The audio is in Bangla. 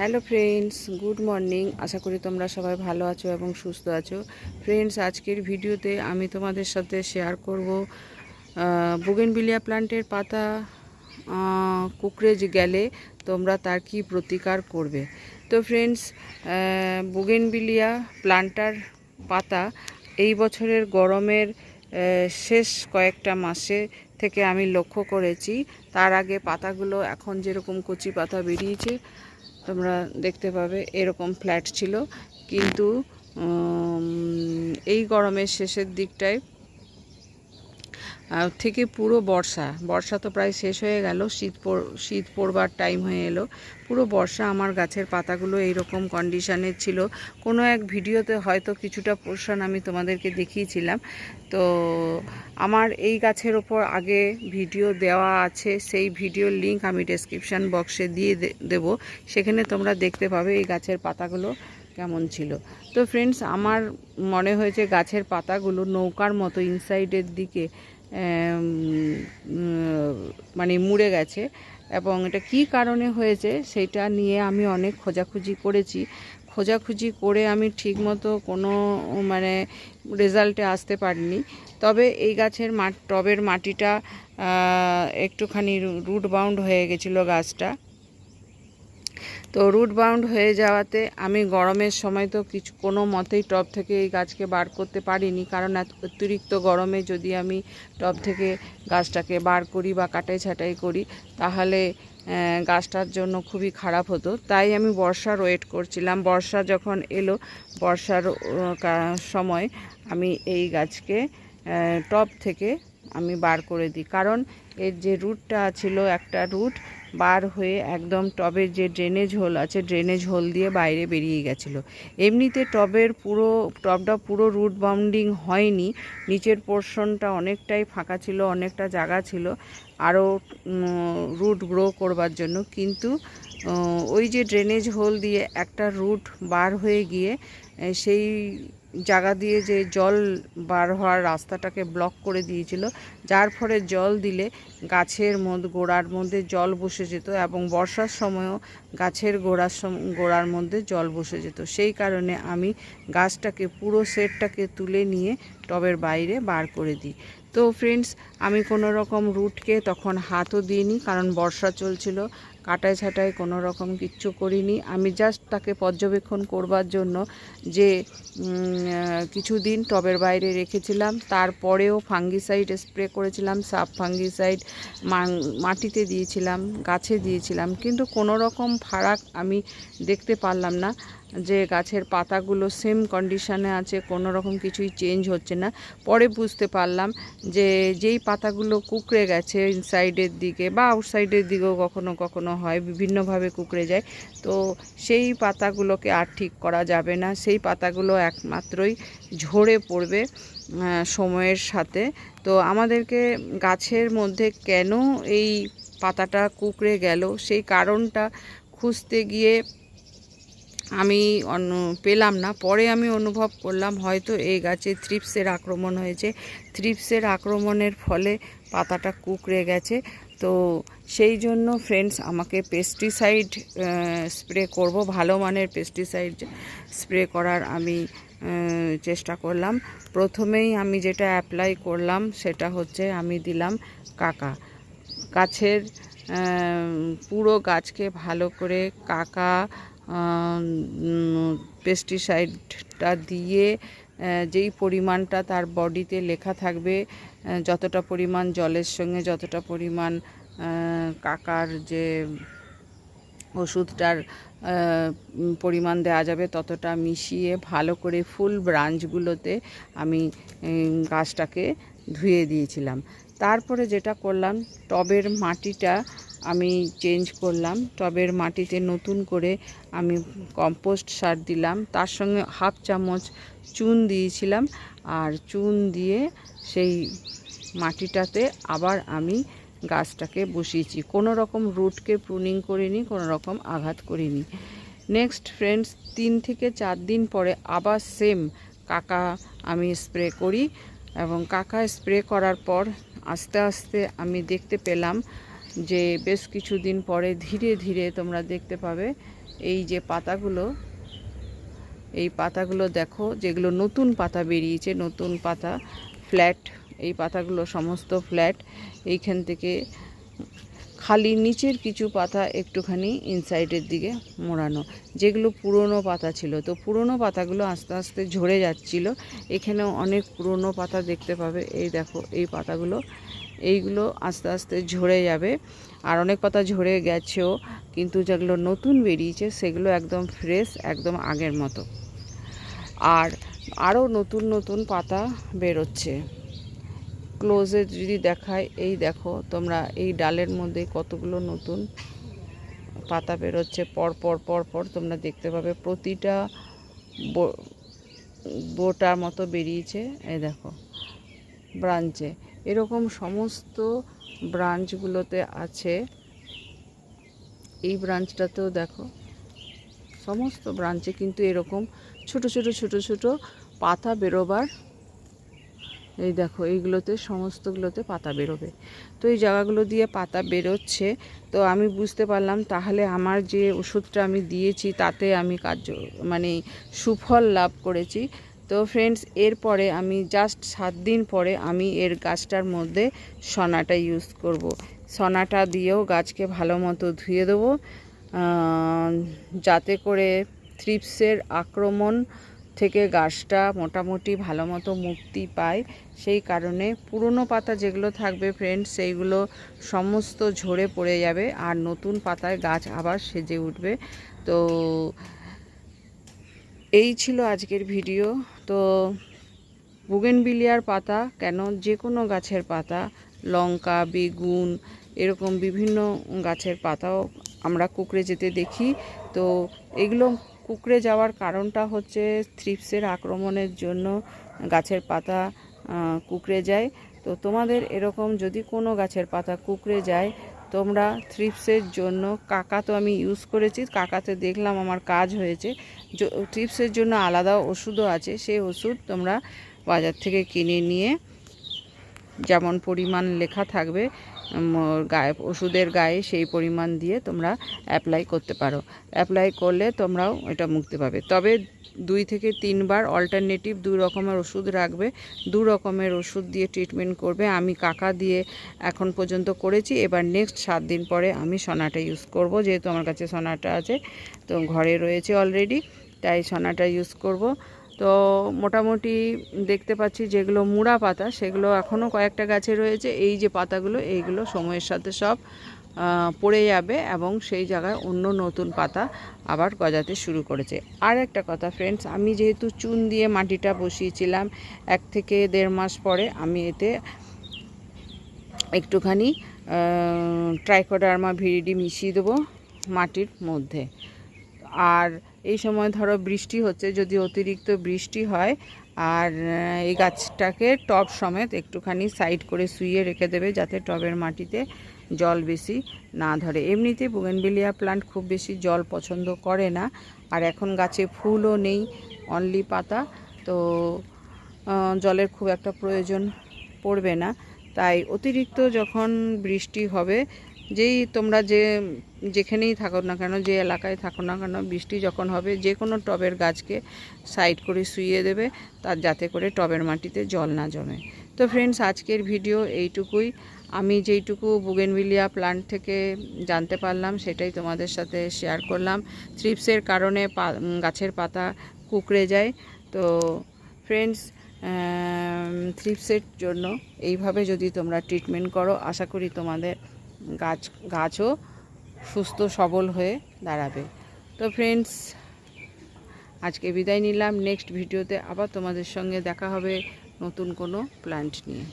Hello friends, good morning. আশা করি তোমরা সবাই ভালো আছো এবং সুস্থ আছো। ফ্রেন্ডস, আজকের ভিডিওতে আমি তোমাদের সাথে শেয়ার করব বুগেনবিলিয়া প্লান্টের পাতা কুকড়ে গেলে তোমরা তার কি প্রতিকার করবে। তো ফ্রেন্ডস বুগেনবিলিয়া প্লান্টার পাতা এই বছরের গরমের শেষ কয়েকটা মাসে থেকে আমি লক্ষ্য করেছি। তার আগে পাতাগুলো এখন যেরকম কচি পাতা বেরিয়েছে তোমরা দেখতে পাবে এরকম ফ্ল্যাট ছিল। কিন্তু এই গরমের শেষের দিকটায় থেকে পুরো বর্ষা। বর্ষা তো প্রায় শেষ হয়ে গেল, শীত পড়- শীত পড়বার টাইম হয়ে এলো। পুরো বর্ষা আমার গাছের পাতাগুলো এইরকম কন্ডিশনের ছিল। কোনো এক ভিডিওতে হয়তো কিছুটা পোর্শন আমি তোমাদেরকে দেখিয়েছিলাম। তো আমার এই গাছের ওপর আগে ভিডিও দেওয়া আছে, সেই ভিডিওর লিংক আমি ডেসক্রিপশান বক্সে দিয়ে দেবো। সেখানে তোমরা দেখতে পাবে এই গাছের পাতাগুলো কেমন ছিল। তো ফ্রেন্ডস আমার মনে হয়েছে গাছের পাতাগুলো নৌকার মতো ইনসাইডের দিকে মানে মুড়ে গেছে। এবং এটা কি কারণে হয়েছে সেটা নিয়ে আমি অনেক খোঁজাখুঁজি করেছি। খোঁজাখুঁজি করে আমি ঠিকমতো কোনো মানে রেজাল্টে আসতে পারিনি। তবে এই গাছের মাট, টবের মাটিটা একটুখানি রুট বাউন্ড হয়ে গেছিল গাছটা। তো রুট বাউন্ড হয়ে যাওয়াতে আমি গরমের সময় তো কিছু কোনো মতেই টব থেকে এই গাছকে বার করতে পারিনি। কারণ অতিরিক্ত গরমে যদি আমি টব থেকে গাছটাকে বার করি বা কাটাই ছাটাই করি, তাহলে গাছটার জন্য খুবই খারাপ হতো। তাই আমি বর্ষার ওয়েট করছিলাম। বর্ষা যখন এলো, বর্ষার সময় আমি এই গাছকে টব থেকে আমি বার করে দিই। কারণ এর যে রুটটা ছিল একটা রুট বার হয়ে একদম টবের যে ড্রেনেজ হোল আছে ড্রেনেজ হোল দিয়ে বাইরে বেরিয়ে গেছিল। এমনিতে টবের পুরো, টবটা পুরো রুট বাউন্ডিং হয়নি, নিচের পোর্শনটা অনেকটাই ফাঁকা ছিল, অনেকটা জায়গা ছিল, আরও রুট গ্রো করবার জন্য। কিন্তু ওই যে ড্রেনেজ হোল দিয়ে একটা রুট বার হয়ে গিয়ে সেই জায়গা দিয়ে যে জল বার হওয়ার রাস্তাটাকে ব্লক করে দিয়েছিল, যার ফলে জল দিলে গাছের মধ্যে, গোড়ার মধ্যে জল বসে যেত এবং বর্ষার সময়ও গাছের গোড়ার গোড়ার মধ্যে জল বসে যেত। সেই কারণে আমি গাছটাকে, পুরো সেটটাকে তুলে নিয়ে টবের বাইরে বার করে দিই। তো ফ্রেন্ডস আমি কোনো রকম রুটকে তখন হাতও দিইনি, কারণ বর্ষা চলছিল। কাটাই ছাটাই কোনো রকম কিচ্ছু করিনি। আমি জাস্ট তাকে পর্যবেক্ষণ করবার জন্য যে কিছু দিন কিছুদিন টবের বাইরে রেখেছিলাম। তারপরেও ফাঙ্গিসাইড স্প্রে করেছিলাম সাপ ফাঙ্গিসাইড মাটিতে দিয়েছিলাম, গাছে দিয়েছিলাম। কিন্তু কোনো রকম ফারাক আমি দেখতে পারলাম না। যে গাছের পাতাগুলো সেম কন্ডিশনে আছে, কোনো রকম কিছুই চেঞ্জ হচ্ছে না। পরে বুঝতে পারলাম যে যেই পাতাগুলো কুকড়ে গেছে ইনসাইডের দিকে বা আউটসাইডের দিকেও কখনো কখনো হয়, বিভিন্নভাবে কুকড়ে যায়, তো সেই পাতাগুলোকে আর ঠিক করা যাবে না। সেই পাতাগুলো একমাত্রই ঝরে পড়বে সময়ের সাথে। তো আমাদেরকে গাছের মধ্যে কেন এই পাতাটা কুকড়ে গেল? সেই কারণটা খুঁজতে গিয়ে আমি অন্য পেলাম না। পরে আমি অনুভব করলাম, হয়তো এই গাছে থ্রিপসের আক্রমণ হয়েছে। থ্রিপসের আক্রমণের ফলে পাতাটা কুকড়ে গেছে। তো সেই জন্য ফ্রেন্ডস আমাকে পেস্টিসাইড স্প্রে করব, ভালো মানের পেস্টিসাইড স্প্রে করার আমি চেষ্টা করলাম। প্রথমেই আমি যেটা অ্যাপ্লাই করলাম, সেটা হচ্ছে আমি দিলাম কাকা। গাছের পুরো গাছকে ভালো করে কাকা পেস্টিসাইডটা দিয়ে যেই পরিমাণটা তার বডিতে লেখা থাকবে যতটা পরিমাণ জলের সঙ্গে, যতটা পরিমাণ কাকার যে ওষুধটার পরিমাণ দেওয়া যাবে, ততটা মিশিয়ে ভালো করে ফুল ব্রাঞ্চগুলোতে আমি গাছটাকে ধুয়ে দিয়েছিলাম। তারপরে যেটা করলাম, টবের মাটিটা আমি চেঞ্জ করলাম। টবের মাটিতে নতুন করে আমি কম্পোস্ট সার দিলাম। তার সঙ্গে হাফ চামচ চুন দিয়েছিলাম। আর চুন দিয়ে সেই মাটিটাতে আবার আমি গাছটাকে বসিয়েছি। কোনো রকম রুটকে প্রুনিং করিনি, কোনো রকম আঘাত করিনি। নেক্সট ফ্রেন্ডস তিন থেকে চার দিন পরে আবার সেম কাকা আমি স্প্রে করি। এবং কাকা স্প্রে করার পর আস্তে আস্তে আমি দেখতে পেলাম যে বেশ কিছুদিন পরে ধীরে ধীরে তোমরা দেখতে পাবে এই যে পাতাগুলো। এই পাতাগুলো দেখো, যেগুলো নতুন পাতা বেরিয়েছে, নতুন পাতা, ফ্ল্যাট, এই পাতাগুলো সমস্ত ফ্ল্যাট। এইখান থেকে খালি নিচের কিছু পাতা একটুখানি ইনসাইডের দিকে মোড়ানো, যেগুলো পুরনো পাতা ছিল। তো পুরনো পাতাগুলো আস্তে আস্তে ঝরে যাচ্ছিল। এখানেও অনেক পুরনো পাতা দেখতে পাবে। এই দেখো, এই পাতাগুলো, এইগুলো আস্তে আস্তে ঝরে যাবে। আর অনেক পাতা ঝরে গেছেও, কিন্তু যেগুলো নতুন বেরিয়েছে, সেগুলো একদম ফ্রেশ একদম আগের মতো। আর আরও নতুন নতুন পাতা বেরোচ্ছে। ক্লোজে যদি দেখায় এই দেখো, তোমরা এই ডালের মধ্যে কতগুলো নতুন পাতা বেরোচ্ছে, পর পর তোমরা দেখতে পাবে প্রতিটা বোটার মতো বেরিয়েছে, এই দেখো, ব্রাঞ্চে। এরকম সমস্ত ব্রাঞ্চগুলোতে আছে, এই ব্রাঞ্চটাতেও দেখো, সমস্ত ব্রাঞ্চে কিন্তু এরকম ছোট ছোট ছোট ছোট পাতা বেরোবার এই দেখো, এইগুলোতে, সমস্তগুলোতে পাতা বেরোবে। তো এই জায়গাগুলো দিয়ে পাতা বেরোচ্ছে। তো আমি বুঝতে পারলাম, তাহলে আমার যে ওষুধটা আমি দিয়েছি, তাতে আমি কার্য মানে সুফল লাভ করেছি। তো ফ্রেন্ডস এরপরে আমি জাস্ট সাত দিন পরে আমি এর গাছটার মধ্যে সনাটা ইউজ করব। সনাটা দিয়েও গাছকে ভালো মতো ধুয়ে দেবো যাতে করে থ্রিপসের আক্রমণ থেকে গাছটা মোটামুটি ভালো মতো মুক্তি পায়। সেই কারণে পুরনো পাতা যেগুলো থাকবে ফ্রেন্ডস সেইগুলো সমস্ত ঝরে পড়ে যাবে আর নতুন পাতায় গাছ আবার সেজে উঠবে। তো এই ছিল আজকের ভিডিও তো বুগেনবিলিয়ার পাতা কেন যে কোনো গাছের পাতা, লঙ্কা, বেগুন, এরকম বিভিন্ন গাছের পাতাও আমরা কুকড়ে যেতে দেখি। তো এগুলো কুকড়ে যাওয়ার কারণটা হচ্ছে থ্রিপসের আক্রমণের জন্য গাছের পাতা কুকড়ে যায়। তো তোমাদের এরকম যদি কোনো গাছের পাতা কুকড়ে যায়, তোমরা থ্রিপসের জন্য কাকা তো আমি ইউজ করেছি, কাকাতে দেখলাম আমার কাজ হয়েছে। থ্রিপসের জন্য আলাদা ওষুধও আছে, সেই ওষুধ তোমরা বাজার থেকে কিনে নিয়ে যেমন পরিমাণ লেখা থাকবে গায়ে, ওষুধের গায়ে সেই পরিমাণ দিয়ে তোমরা অ্যাপ্লাই করতে পারো। অ্যাপ্লাই করলে তোমরাও এটা মুক্তি পাবে। তবে দুই থেকে তিনবার অল্টারনেটিভ দু রকমের ওষুধ রাখবে। দু রকমের ওষুধ দিয়ে ট্রিটমেন্ট করবে। আমি কাকা দিয়ে এখন পর্যন্ত করেছি। এবার নেক্সট সাত দিন পরে আমি সোনাটা ইউজ করব। যেহেতু আমার কাছে সোনাটা আছে, তো ঘরে রয়েছে অলরেডি তাই সোনাটা ইউজ করব। তো মোটামুটি দেখতে পাচ্ছি যেগুলো মুড়া পাতা, সেগুলো এখনও কয়েকটা গাছে রয়েছে। এই যে পাতাগুলো, এইগুলো সময়ের সাথে সব পড়ে যাবে এবং সেই জায়গায় অন্য নতুন পাতা আবার গজাতে শুরু করেছে। আর একটা কথা ফ্রেন্ডস আমি যেহেতু চুন দিয়ে মাটিটা বসিয়েছিলাম এক থেকে দেড় মাস পরে, আমি এতে একটুখানি ট্রাইকোডার্মা ভিরিডি মিশিয়ে দেবো মাটির মধ্যে। আর এই সময় ধরো বৃষ্টি হচ্ছে, যদি অতিরিক্ত বৃষ্টি হয়, আর এই গাছটাকে টব সমেত একটুখানি সাইড করে শুইয়ে রেখে দেবে যাতে টবের মাটিতে জল বেশি না ধরে। এমনিতে বুগেনবিলিয়া প্লান্ট খুব বেশি জল পছন্দ করে না, আর এখন গাছে ফুলও নেই অনলি পাতা, তো জলের খুব একটা প্রয়োজন পড়বে না। তাই অতিরিক্ত যখন বৃষ্টি হবে যেই তোমরা যে যেখানেই থাকো না কেন, যে এলাকায় থাকো না কেন, বৃষ্টি যখন হবে, যে কোনো টবের গাছকে সাইড করে শুইয়ে দেবে, তার যাতে করে টবের মাটিতে জল না জমে। তো ফ্রেন্ডস আজকের ভিডিও এইটুকুই। আমি যেইটুকু বুগেনভিলিয়া প্লান্ট থেকে জানতে পারলাম, সেটাই তোমাদের সাথে শেয়ার করলাম। থ্রিপসের কারণে গাছের পাতা কুকড়ে যায়। তো ফ্রেন্ডস থ্রিপসের জন্য এইভাবে যদি তোমরা ট্রিটমেন্ট করো, আশা করি তোমাদের গাছ, গাছও সুস্থ, সবল হয়ে দাঁড়াবে। তো ফ্রেন্ডস আজকে বিদায় নিলাম। নেক্সট ভিডিওতে আবার তোমাদের সঙ্গে দেখা হবে নতুন কোনো প্ল্যান্ট নিয়ে।